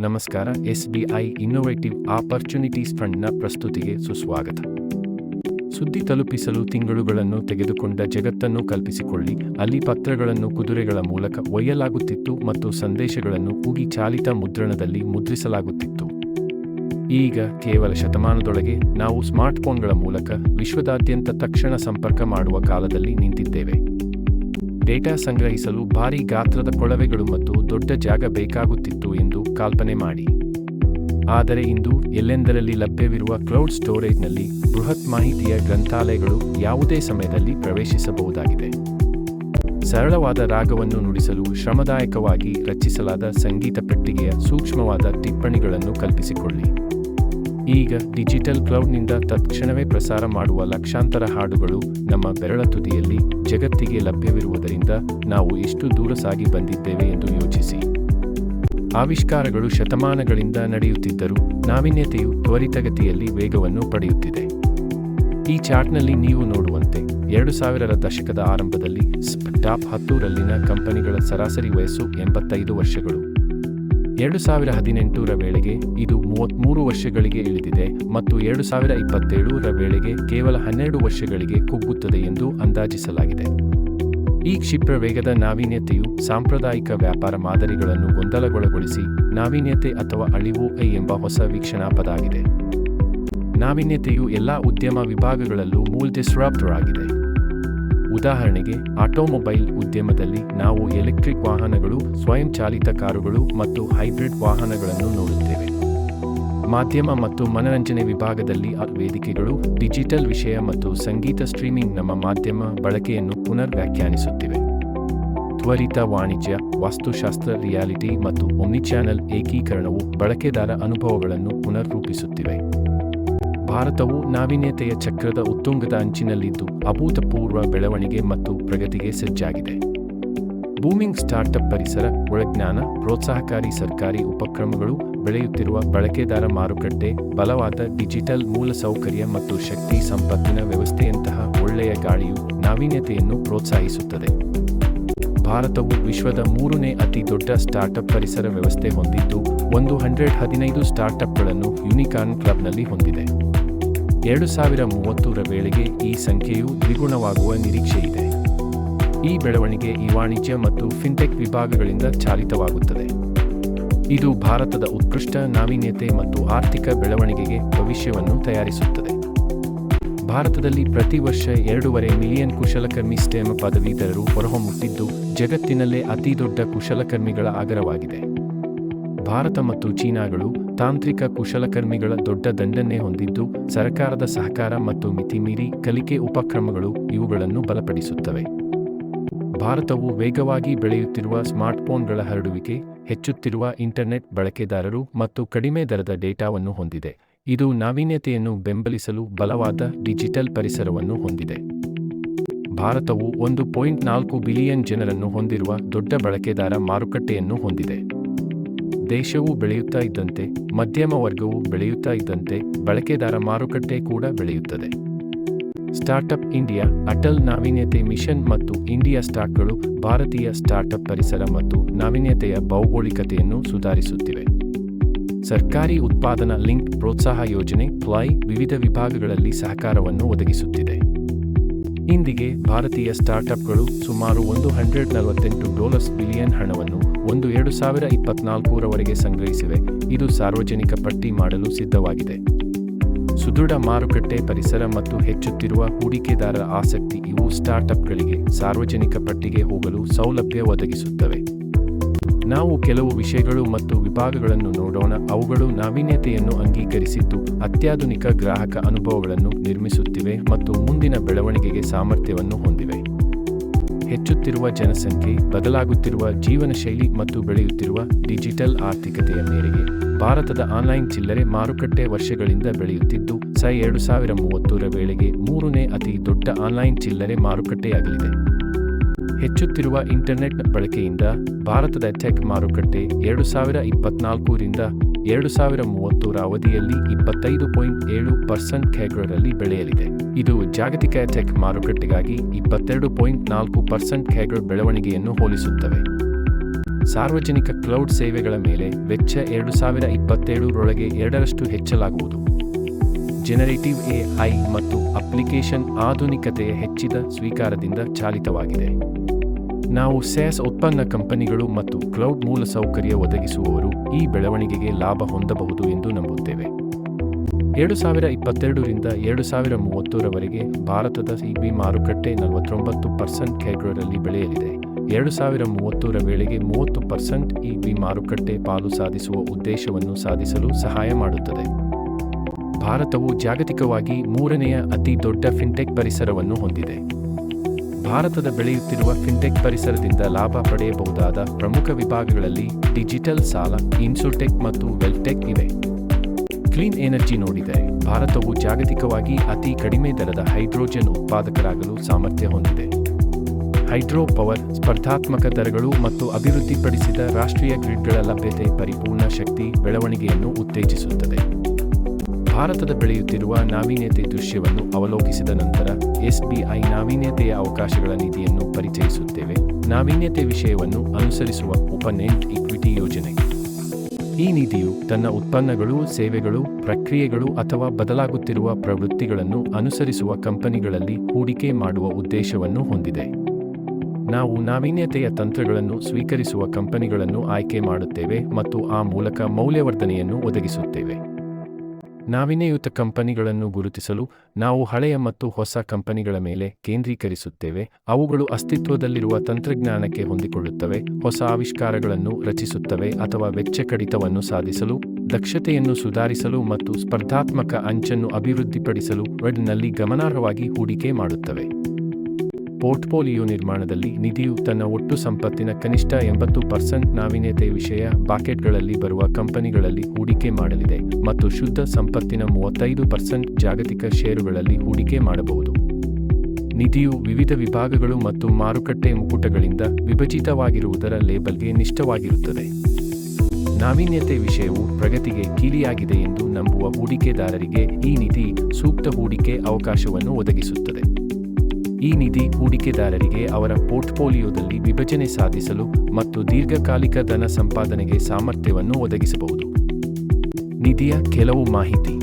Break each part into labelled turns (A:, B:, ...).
A: ನಮಸ್ಕಾರ S B I innovative opportunities ಫಂಡ್ನ ಪ್ರಸ್ತುತಿಗೆ ಸುಸ್ವಾಗತ. ಸುದ್ದಿ ತಲುಪಿಸಲು ತಿಂಗಳುಗಳನ್ನು ತೆಗೆದುಕೊಂಡ ಜಗತ್ತನ್ನು ಕಲ್ಪಿಸಿಕೊಳ್ಳಿ. ಅಲ್ಲಿ ಪತ್ರಗಳನ್ನು ಕುದುರೆಗಳ ಮೂಲಕ ಒಯ್ಯಲಾಗುತ್ತಿತ್ತು ಮತ್ತು ಸಂದೇಶಗಳನ್ನು ಉಗಿ ಚಾಲಿತ ಮುದ್ರಣದಲ್ಲಿ ಮುದ್ರಿಸಲಾಗುತ್ತಿತ್ತು. ಈಗ ಕೇವಲ ಶತಮಾನದೊಳಗೆ ನಾವು ಸ್ಮಾರ್ಟ್ಫೋನ್ಗಳ ಮೂಲಕ ವಿಶ್ವದಾದ್ಯಂತ ತಕ್ಷಣ ಸಂಪರ್ಕ ಮಾಡುವ ಕಾಲದಲ್ಲಿ ನಿಂತಿದ್ದೇವೆ. ಡೇಟಾ ಸಂಗ್ರಹಿಸಲು ಭಾರೀ ಗಾತ್ರದ ಕೊಳವೆಗಳು ಮತ್ತು ದೊಡ್ಡ ಜಾಗ ಬೇಕಾಗುತ್ತಿತ್ತು ಎಂದು ಕಲ್ಪನೆ ಮಾಡಿ. ಆದರೆ ಇಂದು ಎಲ್ಲೆಂದರಲ್ಲಿ ಲಭ್ಯವಿರುವ ಕ್ಲೌಡ್ ಸ್ಟೋರೇಜ್ನಲ್ಲಿ ಬೃಹತ್ ಮಾಹಿತಿಯ ಗ್ರಂಥಾಲಯಗಳು ಯಾವುದೇ ಸಮಯದಲ್ಲಿ ಪ್ರವೇಶಿಸಬಹುದಾಗಿದೆ. ಸರಳವಾದ ರಾಗವನ್ನು ನುಡಿಸಲು ಶ್ರಮದಾಯಕವಾಗಿ ರಚಿಸಲಾದ ಸಂಗೀತ ಪೆಟ್ಟಿಗೆಯ ಸೂಕ್ಷ್ಮವಾದ ಟಿಪ್ಪಣಿಗಳನ್ನು ಕಲ್ಪಿಸಿಕೊಳ್ಳಿ. ಈಗ ಡಿಜಿಟಲ್ ಕ್ಲೌಡ್ನಿಂದ ತಕ್ಷಣವೇ ಪ್ರಸಾರ ಮಾಡುವ ಲಕ್ಷಾಂತರ ಹಾಡುಗಳು ನಮ್ಮ ಬೆರಳ ತುದಿಯಲ್ಲಿ ಜಗತ್ತಿಗೆ ಲಭ್ಯವಿರುವುದರಿಂದ ನಾವು ಎಷ್ಟು ದೂರ ಸಾಗಿ ಬಂದಿದ್ದೇವೆ ಎಂದು ಯೋಚಿಸಿ. ಆವಿಷ್ಕಾರಗಳು ಶತಮಾನಗಳಿಂದ ನಡೆಯುತ್ತಿದ್ದರೂ ನಾವೀನ್ಯತೆಯು ತ್ವರಿತಗತಿಯಲ್ಲಿ ವೇಗವನ್ನು ಪಡೆಯುತ್ತಿದೆ. ಈ ಚಾರ್ಟ್ನಲ್ಲಿ ನೀವು ನೋಡುವಂತೆ ಎರಡು ಸಾವಿರರ ದಶಕದ ಆರಂಭದಲ್ಲಿ ಸ್ಪ್ ಟಾಪ್ ಹತ್ತೂರಲ್ಲಿನ ಕಂಪನಿಗಳ ಸರಾಸರಿ ವಯಸ್ಸು ಎಂಬತ್ತೈದು ವರ್ಷಗಳು. ಎರಡು ಸಾವಿರ ಹದಿನೆಂಟರ ವೇಳೆಗೆ ಇದು ಮೂವತ್ತ್ಮೂರು ವರ್ಷಗಳಿಗೆ ಇಳಿದಿದೆ ಮತ್ತು ಎರಡು ಸಾವಿರ ಇಪ್ಪತ್ತೇಳರ ವೇಳೆಗೆ ಕೇವಲ ಹನ್ನೆರಡು ವರ್ಷಗಳಿಗೆ ಕುಗ್ಗುತ್ತದೆ ಎಂದು ಅಂದಾಜಿಸಲಾಗಿದೆ. ಈ ಕ್ಷಿಪ್ರ ವೇಗದ ನಾವೀನ್ಯತೆಯು ಸಾಂಪ್ರದಾಯಿಕ ವ್ಯಾಪಾರ ಮಾದರಿಗಳನ್ನು ಗೊಂದಲಗೊಳಗೊಳಿಸಿ ನಾವೀನ್ಯತೆ ಅಥವಾ ಅಳಿವು ಐ ಎಂಬ ಹೊಸ ವೀಕ್ಷಣಾ ಪದ ಆಗಿದೆ ನಾವೀನ್ಯತೆಯು ಎಲ್ಲ ಉದ್ಯಮ ವಿಭಾಗಗಳಲ್ಲೂ ಮೂಲ ಆಗಿದೆ. ಉದಾಹರಣೆಗೆ, ಆಟೋಮೊಬೈಲ್ ಉದ್ಯಮದಲ್ಲಿ ನಾವು ಎಲೆಕ್ಟ್ರಿಕ್ ವಾಹನಗಳು ಸ್ವಯಂಚಾಲಿತ ಕಾರುಗಳು ಮತ್ತು ಹೈಬ್ರಿಡ್ ವಾಹನಗಳನ್ನು ನೋಡುತ್ತೇವೆ. ಮಾಧ್ಯಮ ಮತ್ತು ಮನರಂಜನೆ ವಿಭಾಗದಲ್ಲಿ ವೇದಿಕೆಗಳು, ಡಿಜಿಟಲ್ ವಿಷಯ ಮತ್ತು ಸಂಗೀತ ಸ್ಟ್ರೀಮಿಂಗ್ ನಮ್ಮ ಮಾಧ್ಯಮ ಬಳಕೆಯನ್ನು ಪುನರ್ ವ್ಯಾಖ್ಯಾನಿಸುತ್ತಿವೆ ತ್ವರಿತ ವಾಣಿಜ್ಯ, ವಾಸ್ತುಶಾಸ್ತ್ರ ರಿಯಾಲಿಟಿ ಮತ್ತು ಒಮ್ನಿಚಾನಲ್ ಏಕೀಕರಣವು ಬಳಕೆದಾರ ಅನುಭವಗಳನ್ನು ಪುನರ್ರೂಪಿಸುತ್ತಿವೆ. ಭಾರತವು ನಾವೀನ್ಯತೆಯ ಚಕ್ರದ ಉತ್ತುಂಗದ ಅಂಚಿನಲ್ಲಿದ್ದು ಅಭೂತಪೂರ್ವ ಬೆಳವಣಿಗೆ ಮತ್ತು ಪ್ರಗತಿಗೆ ಸಜ್ಜಾಗಿದೆ. ಬೂಮಿಂಗ್ ಸ್ಟಾರ್ಟ್ಅಪ್ ಪರಿಸರ, ಒಳಜ್ಞಾನ, ಪ್ರೋತ್ಸಾಹಕಾರಿ ಸರ್ಕಾರಿ ಉಪಕ್ರಮಗಳು, ಬೆಳೆಯುತ್ತಿರುವ ಬಳಕೆದಾರ ಮಾರುಕಟ್ಟೆ, ಬಲವಾದ ಡಿಜಿಟಲ್ ಮೂಲಸೌಕರ್ಯ ಮತ್ತು ಶಕ್ತಿ ಸಂಪತ್ತಿನ ವ್ಯವಸ್ಥೆಯಂತಹ ಒಳ್ಳೆಯ ಗಾಳಿಯು ನಾವೀನ್ಯತೆಯನ್ನು ಪ್ರೋತ್ಸಾಹಿಸುತ್ತದೆ. ಭಾರತವು ವಿಶ್ವದ ಮೂರನೇ ಅತಿ ದೊಡ್ಡ ಸ್ಟಾರ್ಟ್ಅಪ್ ಪರಿಸರ ವ್ಯವಸ್ಥೆ ಹೊಂದಿದ್ದು, ಒಂದು ಹಂಡ್ರೆಡ್ ಹದಿನೈದು ಸ್ಟಾರ್ಟ್ಅಪ್ಗಳನ್ನು ಯುನಿಕಾರ್ನ್ ಕ್ಲಬ್ನಲ್ಲಿ ಹೊಂದಿದೆ. ಎರಡು ಸಾವಿರ ಮೂವತ್ತರ ವೇಳೆಗೆ ಈ ಸಂಖ್ಯೆಯು ದ್ವಿಗುಣವಾಗುವ ನಿರೀಕ್ಷೆಯಿದೆ ಈ ಬೆಳವಣಿಗೆ ಈ ವಾಣಿಜ್ಯ ಮತ್ತು ಫಿನ್ಟೆಕ್ ವಿಭಾಗಗಳಿಂದ ಚಾಲಿತವಾಗುತ್ತದೆ. ಇದು ಭಾರತದ ಉತ್ಕೃಷ್ಟ ನಾವೀನ್ಯತೆ ಮತ್ತು ಆರ್ಥಿಕ ಬೆಳವಣಿಗೆಗೆ ಭವಿಷ್ಯವನ್ನು ತಯಾರಿಸುತ್ತದೆ. ಭಾರತದಲ್ಲಿ ಪ್ರತಿ ವರ್ಷ ಎರಡೂವರೆ ಮಿಲಿಯನ್ ಕುಶಲಕರ್ಮಿ ಸ್ಟೇಮ್ ಪದವೀಧರರು ಹೊರಹೊಮ್ಮುತ್ತಿದ್ದು, ಜಗತ್ತಿನಲ್ಲೇ ಅತಿದೊಡ್ಡ ಕುಶಲಕರ್ಮಿಗಳ ಆಗರವಾಗಿದೆ. ಭಾರತ ಮತ್ತು ಚೀನಾಗಳು ತಾಂತ್ರಿಕ ಕುಶಲಕರ್ಮಿಗಳ ದೊಡ್ಡ ದಂಡನ್ನೇ ಹೊಂದಿದ್ದು, ಸರ್ಕಾರದ ಸಹಕಾರ ಮತ್ತು ಮಿತಿಮೀರಿ ಕಲಿಕೆ ಉಪಕ್ರಮಗಳು ಇವುಗಳನ್ನು ಬಲಪಡಿಸುತ್ತವೆ. ಭಾರತವು ವೇಗವಾಗಿ ಬೆಳೆಯುತ್ತಿರುವ ಸ್ಮಾರ್ಟ್ಫೋನ್ಗಳ ಹರಡುವಿಕೆ, ಹೆಚ್ಚುತ್ತಿರುವ ಇಂಟರ್ನೆಟ್ ಬಳಕೆದಾರರು ಮತ್ತು ಕಡಿಮೆ ದರದ ಡೇಟಾವನ್ನು ಹೊಂದಿದೆ. ಇದು ನಾವೀನ್ಯತೆಯನ್ನು ಬೆಂಬಲಿಸಲು ಬಲವಾದ ಡಿಜಿಟಲ್ ಪರಿಸರವನ್ನು ಹೊಂದಿದೆ. ಭಾರತವು ಒಂದು ಪಾಯಿಂಟ್ ನಾಲ್ಕು ಬಿಲಿಯನ್ ಜನರನ್ನು ಹೊಂದಿರುವ ದೊಡ್ಡ ಬಳಕೆದಾರ ಮಾರುಕಟ್ಟೆಯನ್ನು ಹೊಂದಿದೆ. ದೇಶವು ಬೆಳೆಯುತ್ತಾ ಇದ್ದಂತೆ, ಮಧ್ಯಮ ವರ್ಗವು ಬೆಳೆಯುತ್ತಾ ಇದ್ದಂತೆ ಬಳಕೆದಾರ ಮಾರುಕಟ್ಟೆ ಕೂಡ ಬೆಳೆಯುತ್ತದೆ. ಸ್ಟಾರ್ಟ್ಅಪ್ ಇಂಡಿಯಾ, ಅಟಲ್ ನಾವೀನ್ಯತೆ ಮಿಷನ್ ಮತ್ತು ಇಂಡಿಯಾ ಸ್ಟಾಕ್ಗಳು ಭಾರತೀಯ ಸ್ಟಾರ್ಟ್ಅಪ್ ಪರಿಸರ ಮತ್ತು ನಾವೀನ್ಯತೆಯ ಭೌಗೋಳಿಕತೆಯನ್ನು ಸುಧಾರಿಸುತ್ತಿವೆ. ಸರ್ಕಾರಿ ಉತ್ಪಾದನಾ ಲಿಂಕ್ ಪ್ರೋತ್ಸಾಹ ಯೋಜನೆ ಫ್ಲೈ ವಿವಿಧ ವಿಭಾಗಗಳಲ್ಲಿ ಸಹಕಾರವನ್ನು ಒದಗಿಸುತ್ತಿದೆ. ಇಂದಿಗೆ ಭಾರತೀಯ ಸ್ಟಾರ್ಟ್ಅಪ್ಗಳು ಸುಮಾರು ಒಂದು ಹಂಡ್ರೆಡ್ ನಲವತ್ತೆಂಟು ಡಾಲರ್ಸ್ ಬಿಲಿಯನ್ ಹಣವನ್ನು ಒಂದು ಎರಡು ಸಾವಿರ ಇಪ್ಪತ್ನಾಲ್ಕರವರೆಗೆ ಸಂಗ್ರಹಿಸಿವೆ. ಇದು ಸಾರ್ವಜನಿಕ ಪಟ್ಟಿ ಮಾಡಲು ಸಿದ್ಧವಾಗಿದೆ. ಸುದೃಢ ಮಾರುಕಟ್ಟೆ ಪರಿಸರ ಮತ್ತು ಹೆಚ್ಚುತ್ತಿರುವ ಹೂಡಿಕೆದಾರರ ಆಸಕ್ತಿ ಇವು ಸ್ಟಾರ್ಟ್ಅಪ್ಗಳಿಗೆ, ಸಾರ್ವಜನಿಕ ಪಟ್ಟಿಗೆ ಹೋಗಲು ಸೌಲಭ್ಯ ಒದಗಿಸುತ್ತವೆ. ನಾವು ಕೆಲವು ವಿಷಯಗಳು ಮತ್ತು ವಿಭಾಗಗಳನ್ನು ನೋಡೋಣ. ಅವುಗಳು ನಾವೀನ್ಯತೆಯನ್ನು ಅಂಗೀಕರಿಸಿದ್ದು, ಅತ್ಯಾಧುನಿಕ ಗ್ರಾಹಕ ಅನುಭವಗಳನ್ನು ನಿರ್ಮಿಸುತ್ತಿವೆ ಮತ್ತು ಮುಂದಿನ ಬೆಳವಣಿಗೆಗೆ ಸಾಮರ್ಥ್ಯವನ್ನು ಹೊಂದಿವೆ. ಹೆಚ್ಚುತ್ತಿರುವ ಜನಸಂಖ್ಯೆ, ಬದಲಾಗುತ್ತಿರುವ ಜೀವನ ಶೈಲಿ ಮತ್ತು ಬೆಳೆಯುತ್ತಿರುವ ಡಿಜಿಟಲ್ ಆರ್ಥಿಕತೆಯ ಮೇರೆಗೆ ಭಾರತದ ಆನ್ಲೈನ್ ಚಿಲ್ಲರೆ ಮಾರುಕಟ್ಟೆ ವರ್ಷಗಳಿಂದ ಬೆಳೆಯುತ್ತಿದ್ದು, ಸೈ ಎರಡು ಸಾವಿರ ಮೂವತ್ತರ ವೇಳೆಗೆ ಮೂರನೇ ಅತಿ ದೊಡ್ಡ ಆನ್ಲೈನ್ ಚಿಲ್ಲರೆ ಮಾರುಕಟ್ಟೆಯಾಗಲಿದೆ. ಹೆಚ್ಚುತ್ತಿರುವ ಇಂಟರ್ನೆಟ್ ಬಳಕೆಯಿಂದ ಭಾರತದ ಟೆಕ್ ಮಾರುಕಟ್ಟೆ ಎರಡು ಸಾವಿರ ಇಪ್ಪತ್ನಾಲ್ಕರಿಂದ ಎರಡು ಸಾವಿರ ಮೂವತ್ತರ ಅವಧಿಯಲ್ಲಿ ಇಪ್ಪತ್ತೈದು ಪಾಯಿಂಟ್ ಏಳು ಪರ್ಸೆಂಟ್ ಖೇಗ್ರಲ್ಲಿ ಬೆಳೆಯಲಿದೆ. ಇದು ಜಾಗತಿಕ ಟೆಕ್ ಮಾರುಕಟ್ಟೆಗಾಗಿ ಇಪ್ಪತ್ತೆರಡು ಪಾಯಿಂಟ್ ನಾಲ್ಕು ಪರ್ಸೆಂಟ್ ಖೇಗ್ರ ಬೆಳವಣಿಗೆಯನ್ನು ಹೋಲಿಸುತ್ತವೆ. ಸಾರ್ವಜನಿಕ ಕ್ಲೌಡ್ ಸೇವೆಗಳ ಮೇಲೆ ವೆಚ್ಚ ಎರಡು ಸಾವಿರ ಇಪ್ಪತ್ತೇಳರೊಳಗೆ ಎರಡರಷ್ಟು ಹೆಚ್ಚಲಾಗುವುದು ಜನರೇಟಿವ್ ಎಐ ಮತ್ತು ಅಪ್ಲಿಕೇಶನ್ ಆಧುನಿಕತೆಯ ಹೆಚ್ಚಿದ ಸ್ವೀಕಾರದಿಂದ ಚಾಲಿತವಾಗಿದೆ. ನಾವು ಸ್ಯಾಸ್ ಉತ್ಪನ್ನ ಕಂಪನಿಗಳು ಮತ್ತು ಕ್ಲೌಡ್ ಮೂಲಸೌಕರ್ಯ ಒದಗಿಸುವವರು ಈ ಬೆಳವಣಿಗೆಗೆ ಲಾಭ ಹೊಂದಬಹುದು ಎಂದು ನಂಬುತ್ತೇವೆ. ಎರಡು ಸಾವಿರ ಇಪ್ಪತ್ತೆರಡರಿಂದ ಎರಡು ಸಾವಿರ ಮೂವತ್ತರವರೆಗೆ ಭಾರತದ ಸಿಬಿ ಮಾರುಕಟ್ಟೆ ನಲವತ್ತೊಂಬತ್ತು ಪರ್ಸೆಂಟ್ ಕ್ಯಾಗ್ರೋರಲ್ಲಿ ಬೆಳೆಯಲಿದೆ. ಎರಡು ಸಾವಿರ ಮೂವತ್ತರ ವೇಳೆಗೆ ಮೂವತ್ತು ಪರ್ಸೆಂಟ್ ಇಬಿ ಮಾರುಕಟ್ಟೆ ಪಾಲು ಸಾಧಿಸುವ ಉದ್ದೇಶವನ್ನು ಸಾಧಿಸಲು ಸಹಾಯ ಮಾಡುತ್ತದೆ. ಭಾರತವು ಜಾಗತಿಕವಾಗಿ ಮೂರನೆಯ ಅತಿ ದೊಡ್ಡ ಫಿನ್ಟೆಕ್ ಪರಿಸರವನ್ನು ಹೊಂದಿದೆ. ಭಾರತದ ಬೆಳೆಯುತ್ತಿರುವ ಫಿನ್ಟೆಕ್ ಪರಿಸರದಿಂದ ಲಾಭ ಪಡೆಯಬಹುದಾದ ಪ್ರಮುಖ ವಿಭಾಗಗಳಲ್ಲಿ ಡಿಜಿಟಲ್ ಸಾಲ ಇನ್ಸುಟೆಕ್ ಮತ್ತು ವೆಲ್ಟೆಕ್ ಇವೆ. ಕ್ಲೀನ್ ಎನರ್ಜಿ ನೋಡಿದರೆ ಭಾರತವು ಜಾಗತಿಕವಾಗಿ ಅತಿ ಕಡಿಮೆ ದರದ ಹೈಡ್ರೋಜನ್ ಉತ್ಪಾದಕರಾಗಲು ಸಾಮರ್ಥ್ಯ ಹೊಂದಿದೆ. ಹೈಡ್ರೋ ಪವರ್, ಸ್ಪರ್ಧಾತ್ಮಕ ದರಗಳು ಮತ್ತು ಅಭಿವೃದ್ಧಿಪಡಿಸಿದ ರಾಷ್ಟ್ರೀಯ ಗ್ರಿಡ್ಗಳ ಲಭ್ಯತೆ ಪರಿಪೂರ್ಣ ಶಕ್ತಿ ಬೆಳವಣಿಗೆಯನ್ನು ಉತ್ತೇಜಿಸುತ್ತದೆ. ಭಾರತದ ಬೆಳೆಯುತ್ತಿರುವ ನಾವೀನ್ಯತೆ ದೃಶ್ಯವನ್ನು ಅವಲೋಕಿಸಿದ ನಂತರ, ಎಸ್ಬಿಐ ನಾವೀನ್ಯತೆಯ ಅವಕಾಶಗಳ ನಿಧಿಯನ್ನು ಪರಿಚಯಿಸುತ್ತೇವೆ. ನಾವೀನ್ಯತೆ ವಿಷಯವನ್ನು ಅನುಸರಿಸುವ ಉಪನೆಂಟ್ ಇಕ್ವಿಟಿ ಯೋಜನೆ. ಈ ನಿಧಿಯು ತನ್ನ ಉತ್ಪನ್ನಗಳು, ಸೇವೆಗಳು, ಪ್ರಕ್ರಿಯೆಗಳು ಅಥವಾ ಬದಲಾಗುತ್ತಿರುವ ಪ್ರವೃತ್ತಿಗಳನ್ನು ಅನುಸರಿಸುವ ಕಂಪನಿಗಳಲ್ಲಿ ಹೂಡಿಕೆ ಮಾಡುವ ಉದ್ದೇಶವನ್ನು ಹೊಂದಿದೆ. ನಾವು ನಾವೀನ್ಯತೆಯ ತಂತ್ರಗಳನ್ನು ಸ್ವೀಕರಿಸುವ ಕಂಪನಿಗಳನ್ನು ಆಯ್ಕೆ ಮಾಡುತ್ತೇವೆ ಮತ್ತು ಆ ಮೂಲಕ ಮೌಲ್ಯವರ್ಧನೆಯನ್ನು ಒದಗಿಸುತ್ತೇವೆ. ನಾವೀನ್ಯಯುತ ಕಂಪನಿಗಳನ್ನು ಗುರುತಿಸಲು ನಾವು ಹಳೆಯ ಮತ್ತು ಹೊಸ ಕಂಪನಿಗಳ ಮೇಲೆ ಕೇಂದ್ರೀಕರಿಸುತ್ತೇವೆ. ಅವುಗಳು ಅಸ್ತಿತ್ವದಲ್ಲಿರುವ ತಂತ್ರಜ್ಞಾನಕ್ಕೆ ಹೊಂದಿಕೊಳ್ಳುತ್ತವೆ, ಹೊಸ ಆವಿಷ್ಕಾರಗಳನ್ನು ರಚಿಸುತ್ತವೆ ಅಥವಾ ವೆಚ್ಚ ಕಡಿತವನ್ನು ಸಾಧಿಸಲು, ದಕ್ಷತೆಯನ್ನು ಸುಧಾರಿಸಲು ಮತ್ತು ಸ್ಪರ್ಧಾತ್ಮಕ ಅಂಚನ್ನು ಅಭಿವೃದ್ಧಿಪಡಿಸಲು ವೆಡ್ನಲ್ಲಿ ಗಮನಾರ್ಹವಾಗಿ ಹೂಡಿಕೆ ಮಾಡುತ್ತವೆ. ಪೋರ್ಟ್ಫೋಲಿಯೋ ನಿರ್ಮಾಣದಲ್ಲಿ ನಿಧಿಯು ತನ್ನ ಒಟ್ಟು ಸಂಪತ್ತಿನ ಕನಿಷ್ಠ ಎಂಬತ್ತು ಪರ್ಸೆಂಟ್ ನಾವೀನ್ಯತೆ ವಿಷಯ ಬಾಕೆಟ್ಗಳಲ್ಲಿ ಬರುವ ಕಂಪನಿಗಳಲ್ಲಿ ಹೂಡಿಕೆ ಮಾಡಲಿದೆ ಮತ್ತು ಶುದ್ಧ ಸಂಪತ್ತಿನ ಮೂವತ್ತೈದು ಪರ್ಸೆಂಟ್ ಜಾಗತಿಕ ಷೇರುಗಳಲ್ಲಿ ಹೂಡಿಕೆ ಮಾಡಬಹುದು. ನಿಧಿಯು ವಿವಿಧ ವಿಭಾಗಗಳು ಮತ್ತು ಮಾರುಕಟ್ಟೆ ಮುಕುಟಗಳಿಂದ ವಿಭಜಿತವಾಗಿರುವುದರ ಲೇಬಲ್ಗೆ ನಿಷ್ಠವಾಗಿರುತ್ತದೆ. ನಾವೀನ್ಯತೆ ವಿಷಯವು ಪ್ರಗತಿಗೆ ಕೀಲಿಯಾಗಿದೆ ಎಂದು ನಂಬುವ ಹೂಡಿಕೆದಾರರಿಗೆ ಈ ನಿಧಿ ಸೂಕ್ತ ಹೂಡಿಕೆ ಅವಕಾಶವನ್ನು ಒದಗಿಸುತ್ತದೆ. ಈ ನಿಧಿ ಹೂಡಿಕೆದಾರರಿಗೆ ಅವರ ಪೋರ್ಟ್ಫೋಲಿಯೋದಲ್ಲಿ ವಿಭಜನೆ ಸಾಧಿಸಲು ಮತ್ತು ದೀರ್ಘಕಾಲಿಕ ಧನ ಸಂಪಾದನೆಗೆ ಸಾಮರ್ಥ್ಯವನ್ನು ಒದಗಿಸಬಹುದು. ನಿಧಿಯ ಕೆಲವು ಮಾಹಿತಿ.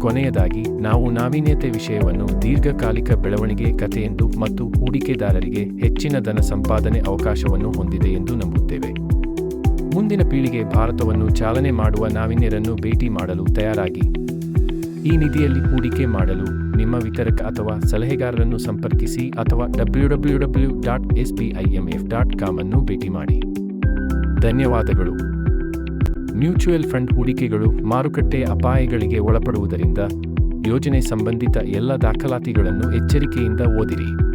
A: ಕೊನೆಯದಾಗಿ, ನಾವು ನಾವೀನ್ಯತೆ ವಿಷಯವನ್ನು ದೀರ್ಘಕಾಲಿಕ ಬೆಳವಣಿಗೆ ಕಥೆಯೆಂದು ಮತ್ತು ಹೂಡಿಕೆದಾರರಿಗೆ ಹೆಚ್ಚಿನ ಧನ ಸಂಪಾದನೆ ಅವಕಾಶವನ್ನು ಹೊಂದಿದೆ ಎಂದು ನಂಬುತ್ತೇವೆ. ಮುಂದಿನ ಪೀಳಿಗೆ ಭಾರತವನ್ನು ಚಾಲನೆ ಮಾಡುವ ನಾವೀನ್ಯರನ್ನು ಭೇಟಿ ಮಾಡಲು ತಯಾರಾಗಿ. ಈ ನಿಧಿಯಲ್ಲಿ ಹೂಡಿಕೆ ಮಾಡಲು ನಿಮ್ಮ ವಿತರಕ ಅಥವಾ ಸಲಹೆಗಾರರನ್ನು ಸಂಪರ್ಕಿಸಿ ಅಥವಾ W W W dot S B I M F dot com ಅನ್ನು ಭೇಟಿ ಮಾಡಿ. ಧನ್ಯವಾದಗಳು. ಮ್ಯೂಚುವಲ್ ಫಂಡ್ ಹೂಡಿಕೆಗಳು ಮಾರುಕಟ್ಟೆ ಅಪಾಯಗಳಿಗೆ ಒಳಪಡುವುದರಿಂದ ಯೋಜನೆ ಸಂಬಂಧಿತ ಎಲ್ಲ ದಾಖಲಾತಿಗಳನ್ನು ಎಚ್ಚರಿಕೆಯಿಂದ ಓದಿರಿ.